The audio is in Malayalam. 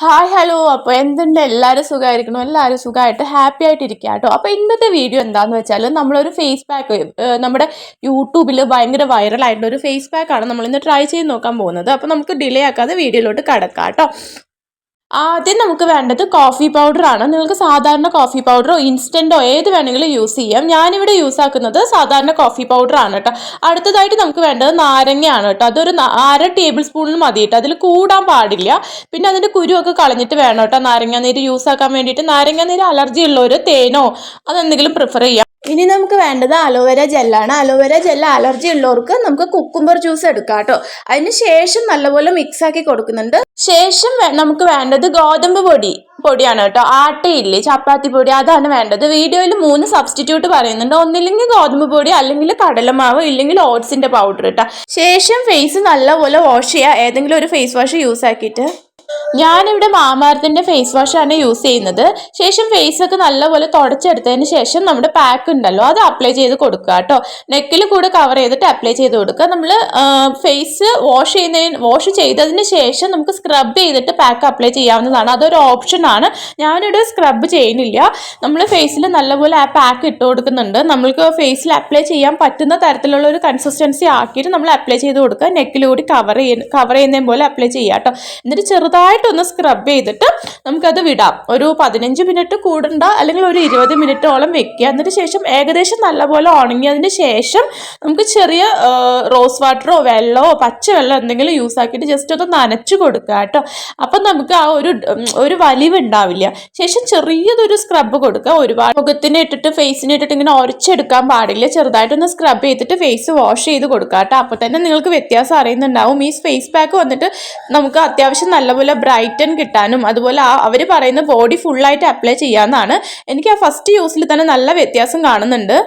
Hi hello. അപ്പോൾ എന്തുണ്ട്? എല്ലാവരും സുഖമായിരിക്കണം? എല്ലാവരും സുഖമായിട്ട് ഹാപ്പി ആയിട്ട് ഇരിക്കുക കേട്ടോ. അപ്പോൾ ഇന്നത്തെ വീഡിയോ എന്താണെന്ന് വെച്ചാൽ നമ്മളൊരു ഫേസ് പാക്ക് നമ്മുടെ യൂട്യൂബിൽ ഭയങ്കര വൈറലായിട്ടുള്ള ഒരു ഫേസ് പാക്കാണ് നമ്മളിന്ന് ട്രൈ ചെയ്ത് നോക്കാൻ പോകുന്നത്. അപ്പോൾ നമുക്ക് ഡിലേ ആക്കാതെ വീഡിയോയിലോട്ട് കടക്കാം കേട്ടോ. ആദ്യം നമുക്ക് വേണ്ടത് കോഫി പൗഡർ ആണ്. നിങ്ങൾക്ക് സാധാരണ കോഫി പൗഡറോ ഇൻസ്റ്റന്റോ ഏത് വേണമെങ്കിലും യൂസ് ചെയ്യാം. ഞാനിവിടെ യൂസ് ആക്കുന്നത് സാധാരണ കോഫി പൗഡർ ആണ് കേട്ടോ അടുത്തതായിട്ട് നമുക്ക് വേണ്ടത് നാരങ്ങയാണ് കേട്ടോ അതൊരു അര ടേബിൾ സ്പൂണിന് മതി കേട്ടോ അതിൽ കൂടാൻ പാടില്ല. പിന്നെ അതിന്റെ കുരുവൊക്കെ കളഞ്ഞിട്ട് വേണം കേട്ടോ നാരങ്ങാനീര് യൂസ് ആക്കാൻ വേണ്ടിയിട്ട്. നാരങ്ങാനീര് അലർജി ഉള്ളവർ തേനോ അതെന്തെങ്കിലും പ്രിഫർ ചെയ്യാം. ഇനി നമുക്ക് വേണ്ടത് അലോവേര ജെല്ലാണ്. അലോവേര ജെല്ല് അലർജി ഉള്ളവർക്ക് നമുക്ക് കുക്കുംബർ ജ്യൂസ് എടുക്കാം കേട്ടോ. അതിന് ശേഷം നല്ലപോലെ മിക്സ് ആക്കി കൊടുക്കുന്നുണ്ട്. ശേഷം നമുക്ക് വേണ്ടത് ഗോതമ്പ് പൊടി പൊടിയാണ് കേട്ടോ. ആട്ടയില്ലേ ചപ്പാത്തി പൊടി അതാണ് വേണ്ടത്. വീഡിയോയിൽ മൂന്ന് സബ്സ്റ്റിറ്റ്യൂട്ട് പറയുന്നുണ്ട്. ഒന്നില്ലെങ്കിൽ ഗോതമ്പ് പൊടി അല്ലെങ്കിൽ കടലമാവ് ഇല്ലെങ്കിൽ ഓട്സിന്റെ പൗഡർ കേട്ടോ. ശേഷം ഫേസ് നല്ലപോലെ വാഷ് ചെയ്യുക ഏതെങ്കിലും ഒരു ഫേസ് വാഷ് യൂസ് ആക്കിയിട്ട്. ഞാനിവിടെ മാമാരത്തിന്റെ ഫേസ് വാഷാണ് യൂസ് ചെയ്യുന്നത്. ശേഷം ഫേസ് ഒക്കെ നല്ലപോലെ തുടച്ചെടുത്തതിന് ശേഷം നമ്മുടെ പാക്ക് ഉണ്ടല്ലോ അത് അപ്ലൈ ചെയ്ത് കൊടുക്കുക കേട്ടോ. നെക്കിൽ കൂടെ കവർ ചെയ്തിട്ട് അപ്ലൈ ചെയ്ത് കൊടുക്കുക. നമ്മൾ ഫേസ് വാഷ് ചെയ്യുന്നതിന് വാഷ് ചെയ്തതിന് ശേഷം നമുക്ക് സ്ക്രബ് ചെയ്തിട്ട് പാക്ക് അപ്ലൈ ചെയ്യാവുന്നതാണ്. അതൊരു ഓപ്ഷനാണ് ഞാനിവിടെ സ്ക്രബ് ചെയ്യുന്നില്ല. നമ്മൾ ഫേസിൽ നല്ലപോലെ ആ പാക്ക് ഇട്ട് കൊടുക്കുന്നുണ്ട്. നമ്മൾക്ക് ഫേസിൽ അപ്ലൈ ചെയ്യാൻ പറ്റുന്ന തരത്തിലുള്ള ഒരു കൺസിസ്റ്റൻസി ആക്കിയിട്ട് നമ്മൾ അപ്ലൈ ചെയ്ത് കൊടുക്കുക. നെക്കിലൂടെ കവർ ചെയ്യുന്ന കവർ ചെയ്യുന്നതും പോലെ അപ്ലൈ ചെയ്യുക കേട്ടോ. എന്നിട്ട് ചെറുതായിട്ടൊന്ന് സ്ക്രബ് ചെയ്തിട്ട് നമുക്കത് വിടാം. ഒരു പതിനഞ്ച് മിനിറ്റ് കൂടണ്ട അല്ലെങ്കിൽ ഒരു ഇരുപത് മിനിറ്റോളം വെക്കുക. എന്നിട്ട് ശേഷം ഏകദേശം നല്ലപോലെ ഉണങ്ങിയതിന് ശേഷം നമുക്ക് ചെറിയ റോസ് വാട്ടറോ വെള്ളമോ പച്ചവെള്ളമോ എന്തെങ്കിലും യൂസ് ആക്കിയിട്ട് ജസ്റ്റ് ഒന്ന് നനച്ച് കൊടുക്കുക കേട്ടോ. അപ്പം നമുക്ക് ആ ഒരു ഒരു വലിവ് ഉണ്ടാവില്ല. ശേഷം ചെറിയതൊരു സ്ക്രബ് കൊടുക്കുക. ഒരുപാട് മുഖത്തിന് ഇട്ടിട്ട് ഫേസിന് ഇട്ടിട്ട് ഇങ്ങനെ ഉരച്ചെടുക്കാൻ പാടില്ല. ചെറുതായിട്ടൊന്ന് സ്ക്രബ് ചെയ്തിട്ട് ഫേസ് വാഷ് ചെയ്ത് കൊടുക്കുക കേട്ടോ. അപ്പോൾ തന്നെ നിങ്ങൾക്ക് വ്യത്യാസം അറിയുന്നുണ്ടാവും. ഈ ഫേസ് പാക്ക് വന്നിട്ട് നമുക്ക് അത്യാവശ്യം നല്ലപോലെ ബ്രൈറ്റൻ കിട്ടാനും അതുപോലെ ആ അവർ പറയുന്ന ബോഡി ഫുള്ളായിട്ട് അപ്ലൈ ചെയ്യാമെന്നാണ് എനിക്ക് ആ ഫസ്റ്റ് യൂസിൽ തന്നെ നല്ല വ്യത്യാസം കാണുന്നുണ്ട്.